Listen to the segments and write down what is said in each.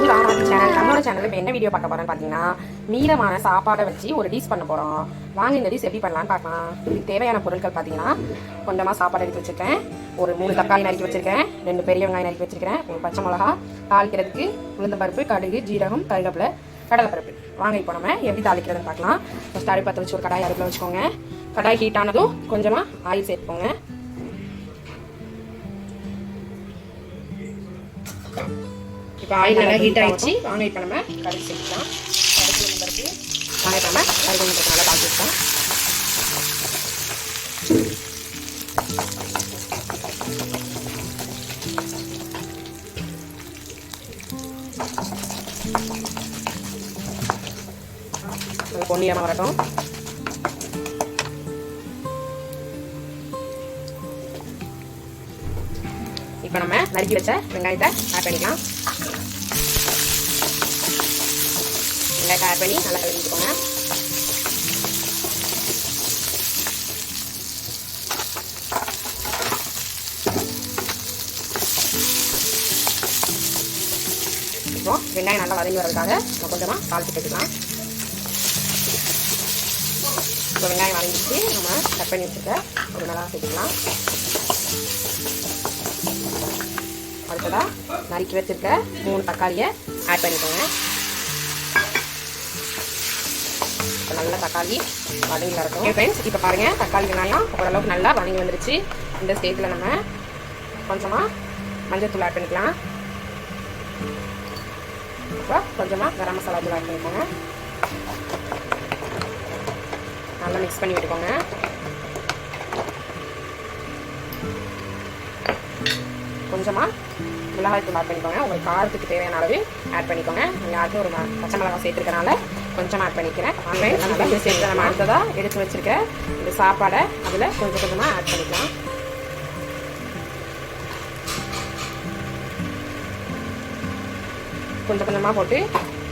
Welcome to Ramadhi channel நம்மளோட channel இப்போ என்ன வீடியோ பார்க்க போறோம்னு பார்த்தீங்கன்னா மீதமான சாப்பாடை வச்சு ஒரு டிஷ் பண்ண போகிறோம் வாங்க இந்த டிஷ் எப்படி பண்ணலாம்னு பார்க்கலாம். இதுக்கு தேவையான பொருட்கள் பார்த்தீங்கன்னா கொஞ்சமாக சாப்பாடு எடுத்து வச்சுருக்கேன். ஒரு மூணு தக்காளி நறுக்கி வச்சுருக்கேன். ரெண்டு பெரிய வெங்காயம் நறுக்கி வச்சுருக்கேன். ஒரு பச்சை மிளகா தாளிக்கிறதுக்கு உளுந்தம்பருப்பு கடுகு ஜீரகம் கருவேப்பிலை கடலைப்பருப்பு. வாங்க இப்போ நம்ம எப்படி தாளிக்கிறதுன்னு பார்க்கலாம். ஃபஸ்ட் அடுப்பு பற்ற வச்சு ஒரு கடாய் அடுப்பில் வச்சுக்கோங்க. கடாய் ஹீட் ஆனதும் கொஞ்சமாக ஆயில் சேர்த்துக்கோங்க. இப்போ ஆயில் நல்லா ஹீட் ஆயிடுச்சு வாங்க இப்போ நம்ம கடுகு சேர்த்துக்கலாம் கடுகு பருப்பு வாங்க இப்போ நம்ம பருப்பு நல்லா தாளிச்சுக்கலாம் நல்லா பொன்னியமாக வரட்டும். இப்போ நம்ம நறுக்கி வச்ச வெங்காயத்தை ஆட் பண்ணிக்கலாம். வெங்காயத்தை ஆட் பண்ணி நல்லா கலந்துக்கோங்க இப்போ வெங்காயம் நல்லா வதங்கி வரதுக்காக நம்ம கொஞ்சமாக தாளிச்சு கட்டிக்கலாம் இப்போ வெங்காயம் வதங்கிச்சு நம்ம கட் பண்ணி வச்சுருக்க ஒரு நல்லா சேர்த்துக்கலாம். அடுத்ததாக நறுக்கி வச்சுருக்க மூணு தக்காளியை ஆட் பண்ணிக்கோங்க. நல்லா தக்காளி வதங்கி வரட்டும் ஃப்ரெண்ட்ஸ் இப்போ பாருங்கள் தக்காளி வெங்காயம் ஓரளவுக்கு நல்லா வதங்கி வந்துருச்சு. இந்த ஸ்டேஜில் நம்ம கொஞ்சமாக மஞ்சள் தூள் ஆட் பண்ணிக்கலாம். இப்போ கொஞ்சமாக கரம் மசாலா தூள் ஆட் பண்ணிக்கோங்க. நல்லா மிக்ஸ் பண்ணி விட்டுக்கோங்க. கொஞ்சமாக மிளகாய் தூள் ஆட் பண்ணிக்கோங்க. உங்களுக்கு காரத்துக்கு தேவையான அளவு ஆட் பண்ணிக்கோங்க. எல்லாத்தையும் ஒரு பச்சை மிளகாய் சேர்த்துருக்கனால கொஞ்சமாக ஆட் பண்ணிக்கிறேன். நல்லா இது சேர்த்து நம்ம அடுத்ததாக எடுத்து வச்சிருக்க இந்த சாப்பாடை அதில் கொஞ்சம் கொஞ்சமாக ஆட் பண்ணிக்கலாம். கொஞ்சம் கொஞ்சமாக போட்டு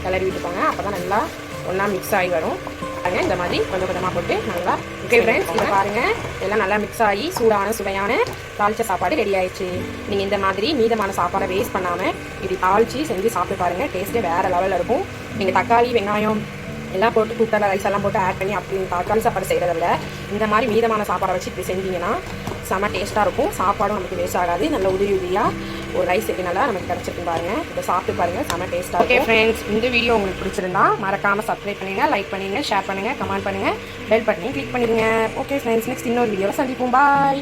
கிளறி விட்டுக்கோங்க. அப்போ தான் நல்லா ஒன்றா மிக்ஸ் ஆகி வரும். பாருங்க இந்த மாதிரி கொஞ்சம் கொஞ்சமாக போட்டு நல்லா ஓகே ஃப்ரெண்ட்ஸ் இதை பாருங்க. எல்லாம் நல்லா மிக்ஸ் ஆகி சூடான சுவையான தாளிச்ச சாப்பாடு ரெடி ஆயிடுச்சு. நீங்கள் இந்த மாதிரி மீதமான சாப்பாடை வேஸ்ட் பண்ணாமல் இப்படி தாளிச்சு செஞ்சு சாப்பிட்டு பாருங்க. டேஸ்ட்டே வேறு லெவலில் இருக்கும். நீங்கள் தக்காளி வெங்காயம் எல்லாம் போட்டு குக்கரில் ரைஸ் எல்லாம் போட்டு ஆட் பண்ணி அப்படி தக்காளி சாப்பாடு செய்கிறத விட இந்த மாதிரி மீதமான சாப்பாடை வச்சு இப்படி செஞ்சீங்கன்னா செம டேஸ்ட்டாக இருக்கும். சாப்பாடும் நமக்கு வேஸ்ட் ஆகாது. நல்ல உதிரி உதிரியாக ஒரு ரைஸ் நல்லா நமக்கு கிடச்சிருக்கு பாருங்க. இதை சாப்பிட்டு பாருங்க. செம டேஸ்ட்டாக ஓகே ஃப்ரெண்ட்ஸ் இந்த வீடியோ உங்களுக்கு பிடிச்சிருந்தா மறக்காமல் சப்ஸ்கிரைப் பண்ணுங்க லைக் பண்ணுங்க ஷேர் பண்ணுங்க கமெண்ட் பண்ணுங்க பெல் பட்டனையும் கிளிக் பண்ணிடுங்க. ஓகே ஃப்ரெண்ட்ஸ் நெக்ஸ்ட் இன்னொரு வீடியோவில் சந்திப்போம். பாய்